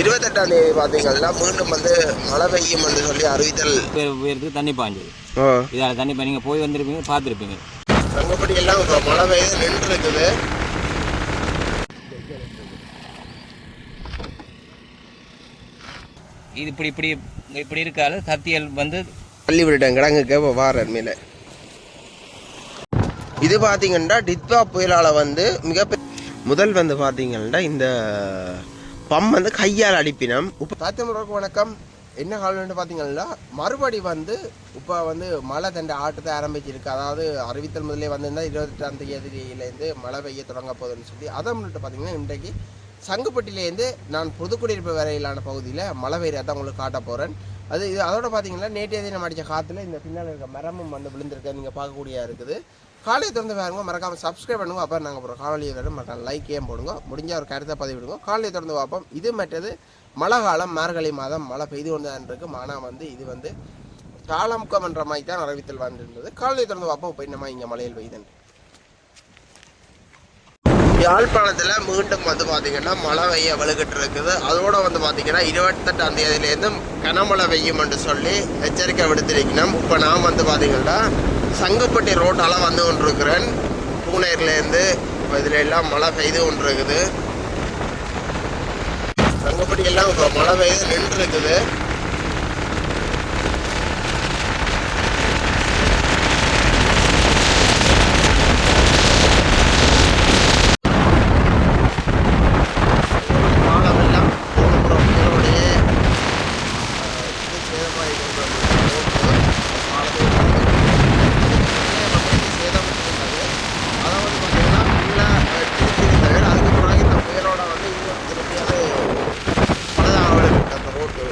இருபத்தெட்டாம் தேதி பார்த்தீங்கன்னா மீண்டும் வந்து மழை பெய்யும் என்று சொல்லி அறிவித்தல். உயர் உயரத்துக்கு தண்ணி பாஞ்சது இதால் தண்ணி நீங்கள் போய் வந்திருப்பீங்க பார்த்துருப்பீங்க. தங்கப்படி எல்லாம் இப்போ மழை பெய்து நின்று இருக்குது இது இப்படி இப்படி இப்படி இருக்காது. சத்தியல் வந்து தள்ளி விட்டுட்டேன் கிடங்குக்கு இப்போ வார மேல. இது பார்த்தீங்கன்னா டித்வா புயலால் வந்து மிக முதல் வந்து பார்த்தீங்கன்னா இந்த பம் வந்து கையால் அடிப்பினம். இப்போ தாத்தமருக்கு வணக்கம். என்ன காலம்னு பார்த்தீங்கன்னா மறுபடி வந்து இப்போ வந்து மழை தண்டை ஆட்டத்தை ஆரம்பிச்சிருக்கு. அதாவது அறிவித்தல் முதலே வந்திருந்தால் இருபத்தெட்டாம் தேதியிலேருந்து மழை பெய்ய தொடங்க போகுதுன்னு சொல்லி அதை முன்னிட்டு பார்த்தீங்கன்னா இன்றைக்கு சங்குப்பட்டிலேருந்து நான் புதுக்குடியிருப்பு வரையிலான பகுதியில் மழை பெய்யறதை உங்களுக்கு காட்ட போகிறேன் அது இது அதோட பார்த்தீங்கன்னா நேற்றைய தினம் அடித்த காற்றுல இந்த பின்னால் இருக்க மரமும் வந்து விழுந்திருக்க. நீங்கள் பார்க்கக்கூடிய இருக்குது. காலையை திறந்து பாருங்க மறக்காம சப்ஸ்கிரைப் பண்ணுங்க. அப்போ நாங்கள் அப்புறம் காலையை வரும் மறக்காம லைக் ஏன் போடுங்க. முடிஞ்ச ஒரு கருத்தை பதிவிடுங்க காலையை திறந்து பார்ப்போம். இது மற்றது மழை காலம் மார்கழி மாதம் மழை பெய்து கொண்டுதான் இருக்கும் ஆனால் வந்து இது வந்து காலமுக்கம் என்ற மாதிரி தான் அறிவித்தல் வந்திருந்தது. காலையை திறந்து பார்ப்போம். இப்போ என்னமா இங்கே மழையில் பெய்யுதுன்னு யாழ்ப்பாணத்தில் மீண்டும் வந்து பார்த்தீங்கன்னா மழை பெய்ய வலுக்கிட்டு இருக்குது. அதோடு வந்து பார்த்தீங்கன்னா இருபத்தெட்டாம் தேதியிலேருந்து கனமழை பெய்யும் என்று சொல்லி எச்சரிக்கை விடுத்திருக்கணும் இப்போ நான் வந்து பார்த்தீங்கன்னா சங்கப்பட்டி ரோட்டால் வந்து கொண்டிருக்கிறேன். பூனேர்லேருந்து இதில் எல்லாம் மழை பெய்து கொண்டிருக்குது. சங்கப்பட்டி எல்லாம் இப்போ மழை பெய்து நின்று இருக்குது பாலமெல்லாம் போன முறை புயலோடையே அஹ், இது சேதமாகி கொண்டிருந்தது. பாலத்தை வந்து சேதம் இருந்தது. அதை வந்து பார்த்தீங்கன்னா ஃபுல்லா, அஹ், திருச்சியிருந்தது. அதுக்கு பிறகு இந்த புயலோட வந்து இன்னும் திருப்பி அது பழுதாக விழுந்துட்டு அந்த ரோட்டு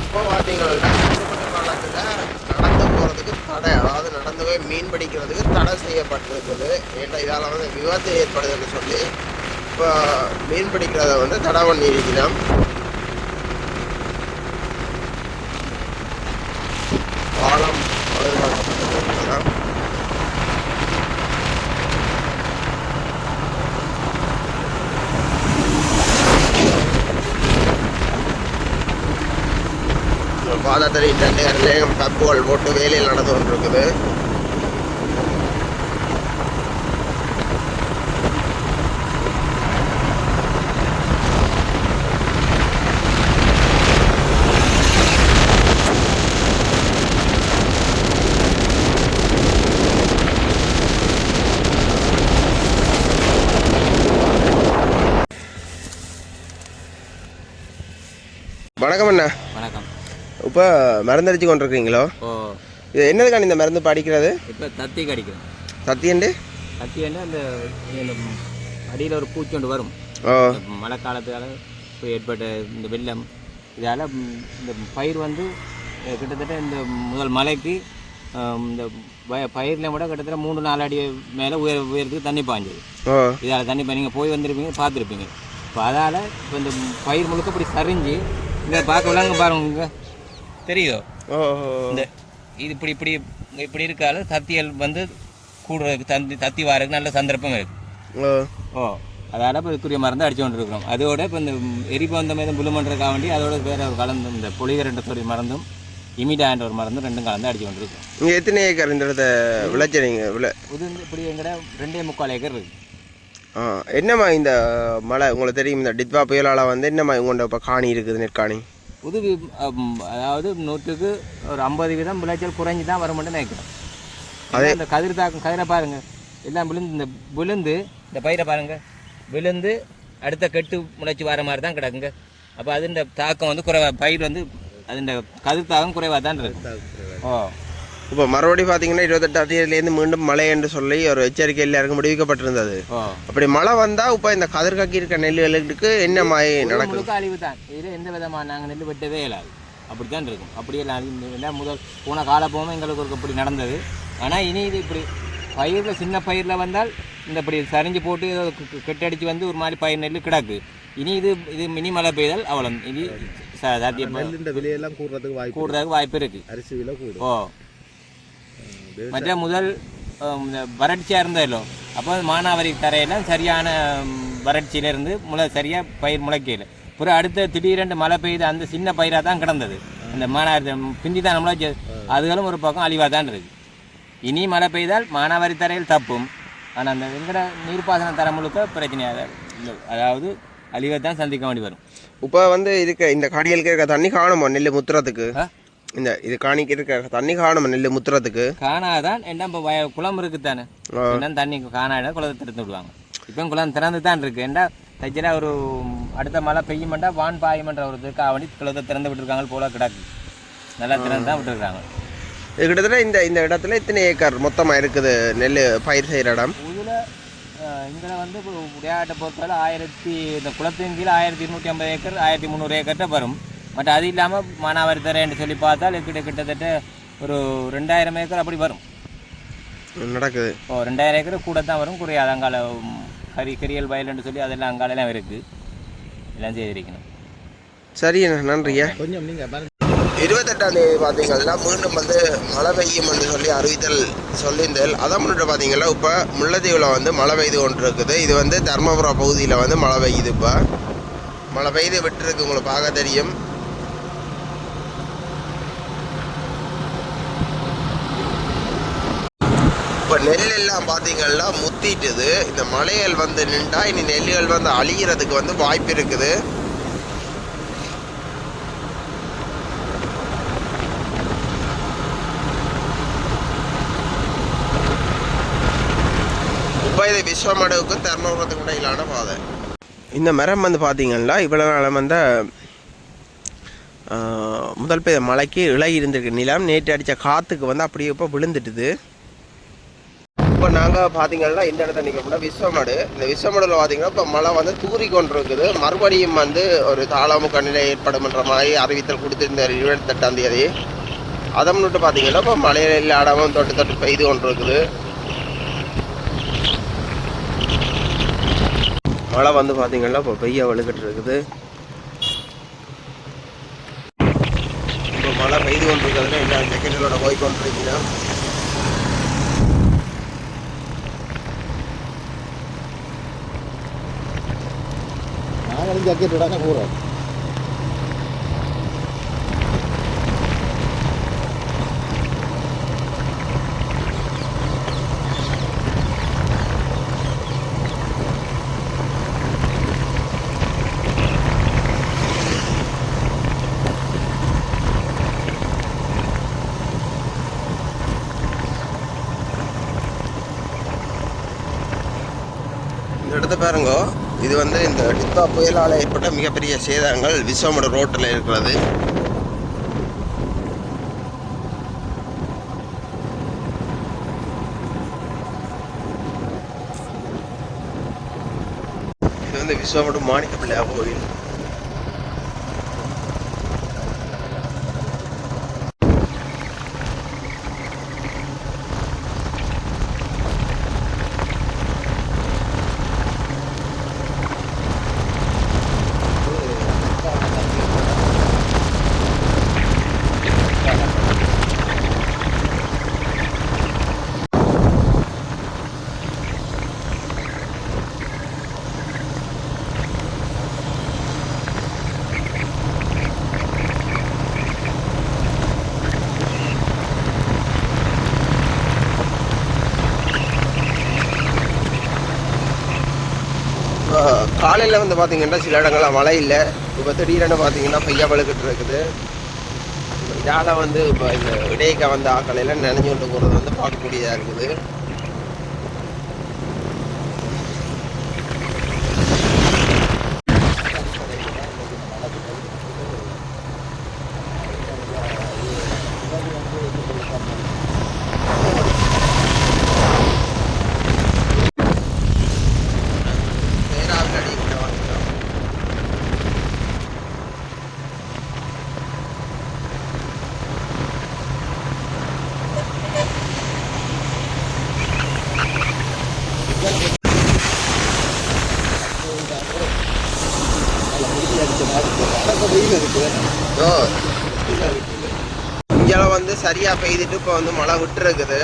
இப்போ பார்த்தீங்கன்னா காலத்தில் நடந்து போகிறதுக்கு தடை அதாவது நடந்து போய் மீன் பிடிக்கிறதுக்கு தடை செய்யப்பட்டிருக்குது. ஏன்னா இதால் வந்து விபத்து ஏற்படுதுன்னு சொல்லி இப்போ மீன் பிடிக்கிறத வந்து தடை பண்ணியிருக்கிறோம். பாலம் பாதுகாக்கப்பட்டிருக்கிறோம் பாதத்தில் ரெண்டு நேரம் தப்புகள் போட்டு வேலையில் நடந்து கொண்டிருக்குது வணக்கம் அண்ணா வணக்கம் இப்போ மருந்தடிச்சு கொண்டிருக்கீங்களோ? இது என்னதுக்கான இந்த மருந்து படிக்கிறது? இப்போ தத்தி கடிக்கிறோம். சத்தியண்டு தத்தி வந்து அந்த இந்த அடியில் ஒரு பூச்சி ஒன்று வரும். ஓ. இந்த மழை காலத்தால் இப்போ ஏற்பட்ட இந்த வெள்ளம் இதால் இந்த பயிர் வந்து கிட்டத்தட்ட இந்த முதல் மழைக்கு அஹ், இந்த வய பயிரில் விட கிட்டத்தட்ட மூணு நாலு அடி மேலே உயர் உயரத்துக்கு தண்ணி பாஞ்சது. இதால் தண்ணி இப்போ நீங்கள் போய் வந்திருப்பீங்க பார்த்துருப்பீங்க. இப்போ அதால் இப்போ இந்த பயிர் முழுக்க இப்படி சரிஞ்சு இங்கே பார்க்க விளாங்க பாருங்க. தெரியுதோ? இந்த இது இப்படி இப்படி இப்படி இருக்கால தத்தியல் வந்து கூடுறதுக்கு தந்தி தத்தி வாரதுக்கு நல்ல சந்தர்ப்பம் இருக்கு. ஓ. அதால் இப்போ இதுக்குரிய மருந்து அடிச்சு கொண்டு இருக்கிறோம் அதோட இப்போ இந்த எரிபந்த மீதம் புழுமன்றதுக்காக வேண்டி அதோட வேற ஒரு கலந்து இந்த பொலிகரண்ட சொல்லி மருந்தும் இமிடான்ற ஒரு மருந்தும் ரெண்டும் கலந்து அடிச்சு கொண்டு இருக்கோம் நீங்கள் எத்தனை ஏக்கர் இந்த இடத்த விளைச்சறீங்க விளை? இது இப்படி எங்கட ரெண்டே முக்கால் ஏக்கர் இருக்கு. ஆ என்னம்மா இந்த மழை? உங்களுக்கு தெரியும் இந்த டித்வா புயலால் வந்து என்னம்மா உங்கள்கிட்ட இப்போ காணி இருக்குது நெற்காணி? புது அதாவது நூற்றுக்கு ஒரு ஐம்பது வீதம் விளைச்சல் குறைஞ்சி தான் வர மட்டும் நினைக்கிறேன். அதே இந்த கதிர் தாக்கம் கதிரை பாருங்க. எல்லாம் விழுந்து இந்த விழுந்து இந்த பயிரை பாருங்க. விழுந்து அடுத்த கெட்டு முளைச்சி வர மாதிரி தான் கிடக்குங்க. அப்போ அதுன்ற தாக்கம் வந்து குறைவா பயிர் வந்து அதுன்ற கதிர் தாக்கம் குறைவாக தான் இருக்கு ஓ. இப்போ மறுபடியும் பார்த்தீங்கன்னா இருபத்தெட்டாம் தேதியிலேருந்து மீண்டும் மழை என்று சொல்லி ஒரு எச்சரிக்கை எல்லாருக்கும் முடிவிக்கப்பட்டிருந்தது ஓ அப்படி மழை வந்தால் இப்போ இந்த கதிர்காக்கி இருக்க நெல்லுகளுக்கு என்ன மாதிரி நடக்குது? முழுக்க அழிவு தான் இதில் எந்த விதமாக நாங்கள் நெல் வெட்டவே இயலாது. அப்படி தான் இருக்கும் அழிந்து எல்லாம் முதல் போன காலப்போமே எங்களுக்கு ஒரு இப்படி நடந்தது. ஆனால் இனி இது இப்படி பயிரில் சின்ன பயிரில் வந்தால் இந்த இப்படி சரிஞ்சு போட்டு ஏதோ கெட்டடிச்சு வந்து ஒரு மாதிரி பயிர் நெல் கிடக்கு. இனி இது இது மினி மழை பெய்தால் அவ்வளோ இனி சாத்தியம் நெல்லுண்ட விலையெல்லாம் கூடுறதுக்கு வாய்ப்பு கூடுறதுக்கு வாய்ப்பு இருக்குது அரிசி விலை கூடும். ஓ. மற்ற முதல் வறட்சியாக இருந்ததில்லோ அப்போ மானாவாரி தரையெல்லாம் சரியான ஹம், வறட்சியில இருந்து முளை சரியாக பயிர் முளைக்கல அப்புறம் அடுத்த திடீரென்று மழை பெய்து அந்த சின்ன பயிராக தான் கிடந்தது அந்த மானாவாரி பிந்தி தான் முளைச்சி அதுகளும் ஒரு பக்கம் அழிவாக தான் இருக்குது இனி மழை பெய்தால் மானாவாரி தரையில் தப்பும் ஆனால் அந்த வெங்கட நீர்ப்பாசன தரம் முழுக்க பிரச்சனையாக அதாவது அழிவை தான் சந்திக்க வேண்டி வரும் இப்போ வந்து இருக்க இந்த காணிகளுக்கு இருக்க தண்ணி காணுமா நெல் முத்துறதுக்கு? இந்த இது காணிக்கு இருக்க தண்ணி காணுமா நெல் முத்துறதுக்கு? காணாதான் என்ன இப்போ குளம் இருக்குதானே. ஆ. என்ன தண்ணி காணாட குளத்தை திறந்து விடுவாங்க. இப்போ குளம் திறந்து தான் இருக்கு. ஏண்டா தச்சில ஒரு அடுத்த மழை பெய்யுமெண்டா வான் பாயுமென்ற ஒரு இதுக்காக வேண்டி குளத்தை திறந்து விட்டுருக்காங்க போல கிடக்கு. நல்லா திறந்து தான் விட்டுருக்காங்க. இது கிட்டத்தட்ட இந்த இந்த இடத்துல இத்தனை ஏக்கர் மொத்தமாக இருக்குது நெல் பயிர் செய்கிற இடம்? இதில் இங்கே வந்து இப்போ விளையாட்டை பொறுத்தவரை ஆயிரத்தி இந்த குளத்தின் கீழே ஆயிரத்தி இருநூற்றி ஐம்பது ஏக்கர் ஆயிரத்தி முந்நூறு ஏக்கர்கிட்ட வரும். மற்ற அது இல்லாமல் மானாவாரி தரேன்னு சொல்லி பார்த்தால் கிட்ட கிட்டத்தட்ட ஒரு ரெண்டாயிரம் ஏக்கர் அப்படி வரும். நடக்குது? இப்போ ரெண்டாயிரம் ஏக்கர் கூட தான் வரும் குறையாது அங்கால கரி கரியல் வயல்னு சொல்லி அதெல்லாம் அங்காலெல்லாம் இருக்குது எல்லாம் செய்திருக்கணும். சரி நன்றியா கொஞ்சம் நீங்கள் இருபத்தெட்டாம் தேதி பார்த்தீங்கன்னா மீண்டும் வந்து மழை பெய்யும் என்று சொல்லி அறிவித்தல் சொல்லியிருந்தேன். அதை முன்னிட்டு பார்த்தீங்கன்னா இப்போ முல்லைத்தீவில் வந்து மழை பெய்து கொண்டு இருக்குது இது வந்து தர்மபுரம் பகுதியில் வந்து மழை பெய்யுது இப்போ. மழை பெய்து விட்டுருக்கு உங்களுக்கு பார்க்க தெரியும். நெல் எல்லாம் பார்த்தீங்கன்னா முத்திட்டுது. இந்த மலைகள் வந்து நின்றா இனி நெல்லுகள் வந்து அழிகிறதுக்கு வந்து வாய்ப்பு இருக்குது. இப்போ இது விஸ்வமடவுக்கும் தர்மபுரத்துக்கும் இடையிலான பாதை. இந்த மரம் வந்து பார்த்தீங்கன்னா இவ்வளோ நாள் வந்து முதல் பெய்த மழைக்கு இலை இருந்திருக்கு. நிலம் நேற்று அடித்த காற்றுக்கு வந்து அப்படியே இப்போ விழுந்துட்டுது. இப்போ நாங்கள் பார்த்தீங்கன்னா இந்த இடத்துல நிற்கிறோம்னா விஸ்வமடு. இந்த விஸ்வமடுல பார்த்தீங்கன்னா இப்போ மழை வந்து தூறி கொண்டிருக்குது. மறுபடியும் வந்து ஒரு தாளமுக நிலை ஏற்படும்ன்ற மாதிரி அறிவித்தல் கொடுத்துருந்தார் இருபத்தெட்டாம் தேதி. அதை முன்னிட்டு பார்த்தீங்கன்னா இப்போ மழையில் இல்லாடமும் தொட்டு தொட்டு பெய்து கொண்டிருக்குது. மழை வந்து பார்த்தீங்கன்னா இப்போ பெய்ய வலுக்கிட்டு இருக்குது. இப்போ மழை பெய்து கொண்டிருக்கிறதுல என்ன செகண்டோட போய் கொண்டிருக்கீங்கன்னா நாங்களும் ஜாக்கெட் விடாங்க போகிறோம் இந்த இடத்த பாருங்க இது வந்து இந்த டித்தா புயலால் ஏற்பட்ட மிகப்பெரிய சேதங்கள் விஸ்வமட ரோட்டில் இருக்கிறது. இது வந்து விஸ்வமடு மாணிக்கப்பிள்ளையா கோவில். கோயில் காலையில் வந்து பார்த்தீங்கன்னா சில இடங்கள்லாம் மழை இல்லை. இப்போ திடீரென பார்த்தீங்கன்னா பையா வழுக்கிட்டு இருக்குது. இதால் வந்து இப்போ இந்த இடையக்க வந்த ஆக்கலையில் நினைஞ்சு கொண்டு போகிறது வந்து பார்க்கக்கூடியதாக இருக்குது பேராவில் அடிப்பட்ட வந்துட்டோம் ஓ இங்கே சரியா பெய்துட்டு இப்போ வந்து மழை விட்டுருக்குது.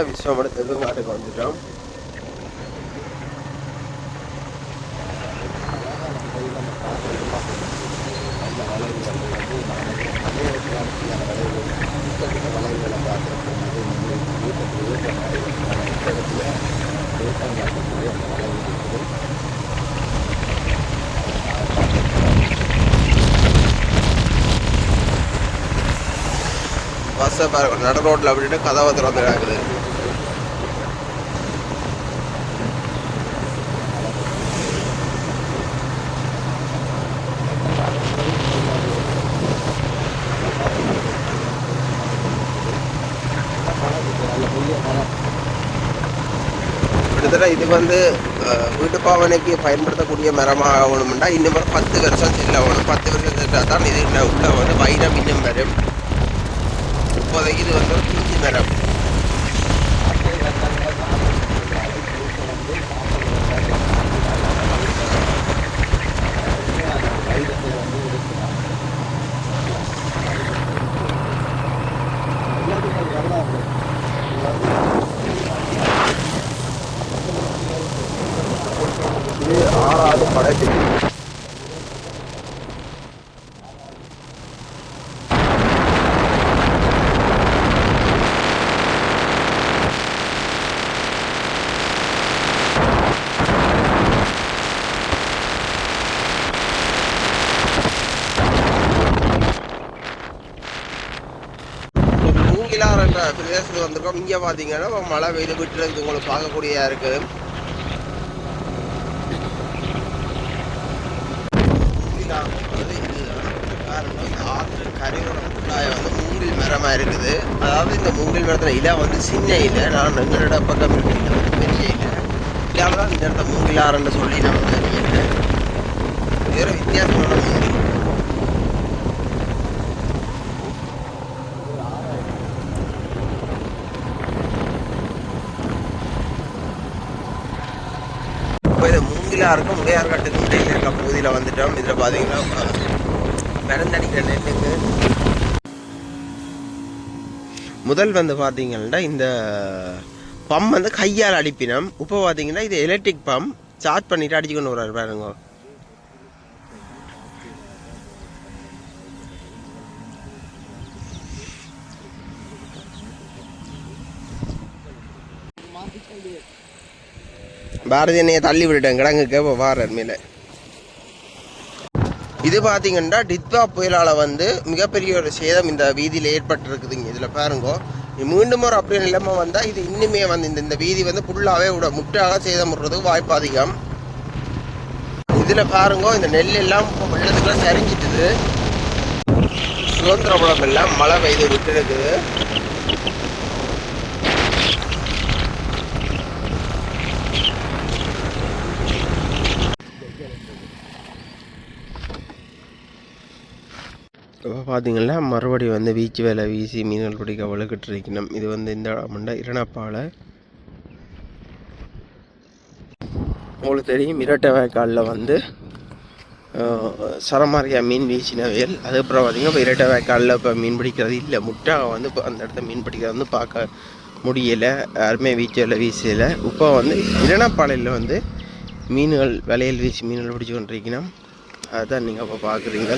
பார்த்தீங்கன்னா விஸ்வமட தெலுங்காட்டுக்கு வந்துட்டோம் பஸ்ஸை பாருங்க நட ரோட்டில் அப்படின்ட்டு கதவை திறந்து கிடக்குது கிட்டத்தட்ட இது வந்து வீட்டு பாவனைக்கு பயன்படுத்தக்கூடிய மரமாக ஆகணும்னா இன்னும் பத்து வருஷம் செல்ல ஆகணும். பத்து வருஷம் சென்றால் தான் இது உள்ள வந்து வைரம் இன்னும் வரும். இப்போதைக்கு இது வந்து ஒரு பிஞ்சு மரம். வந்திருக்கோம். இங்கே பார்த்தீங்கன்னா மழை வெயில் விட்டுறது உங்களுக்கு பார்க்கக்கூடியதாக இருக்குது. மூங்கிலார் ஆற்று கரையோட வந்து மூங்கில் மரமாக இருக்குது அதாவது இந்த மூங்கில் மரத்தில் இலை வந்து சின்ன இலை. நான் எங்களோட பக்கம் இருக்கிற பெரிய இலை. இல்லாமல் தான் இந்த இடத்த மூங்கிலாறுன்னு சொல்லி நான் தெரியல வேறு வித்தியாசமான மூங்கில் இப்போ இது மூங்கிலாருக்கும் முடையார்காட்டுக்கும் இருக்க பகுதியில் வந்துட்டோம். இதில் பார்த்தீங்கன்னா மிதந்தடிக்கிற நெல்லுக்கு முதல் வந்து பார்த்தீங்கன்னா இந்த பம்ப் வந்து கையால் அடிப்பினோம். இப்போ பார்த்தீங்கன்னா இது எலக்ட்ரிக் பம்ப் சார்ஜ் பண்ணிட்டு அடிச்சுக்கொண்டு வர்றாரு பாருங்க. பாரதி என்னையை தள்ளி விட்டுட்டேன். கிடங்குக்கு இப்போ வாரர் மேலே இது பார்த்தீங்கன்னா டித்வா புயலால் வந்து மிகப்பெரிய ஒரு சேதம் இந்த வீதியில் ஏற்பட்டிருக்குதுங்க. இதில் பாருங்கோ. மீண்டும் ஒரு அப்படியே நிலைமை வந்தால் இது இன்னுமே வந்து இந்த இந்த வீதி வந்து ஃபுல்லாகவே விட முற்றாக சேதம் விடுறதுக்கு வாய்ப்பு அதிகம். இதில் பாருங்க இந்த நெல் எல்லாம் வெள்ளத்துக்குலாம் சரிஞ்சிட்டுது. சுதந்திரபுரம் எல்லாம் மழை பெய்து விட்டு இருக்குது இப்போ பார்த்தீங்கன்னா மறுபடியும் வந்து வீச்சு வேலை வீசி மீன்கள் பிடிக்க வலுக்கிட்டு இருக்கணும் இது வந்து இந்த இடம்ண்டா இரணப்பாலை உங்களுக்கு தெரியும் இரட்டை வாய்க்காலில் வந்து அஹ், சரமாரியா மீன் வீசின வேல் அதுக்கப்புறம் பார்த்தீங்கன்னா இப்போ இரட்டை வாய்க்காலில் இப்போ மீன் பிடிக்கிறது இல்லை. முட்டாக வந்து இப்போ அந்த இடத்த மீன் பிடிக்கிறது வந்து பார்க்க முடியலை. யாருமே வீச்சில் வீசலை. இப்போ வந்து இரணப்பாலையில் வந்து மீன்கள் வலையில் வீசி மீன்கள் பிடிச்சி கொண்டிருக்கணும். அதுதான் நீங்கள் இப்போ பார்க்குறீங்க.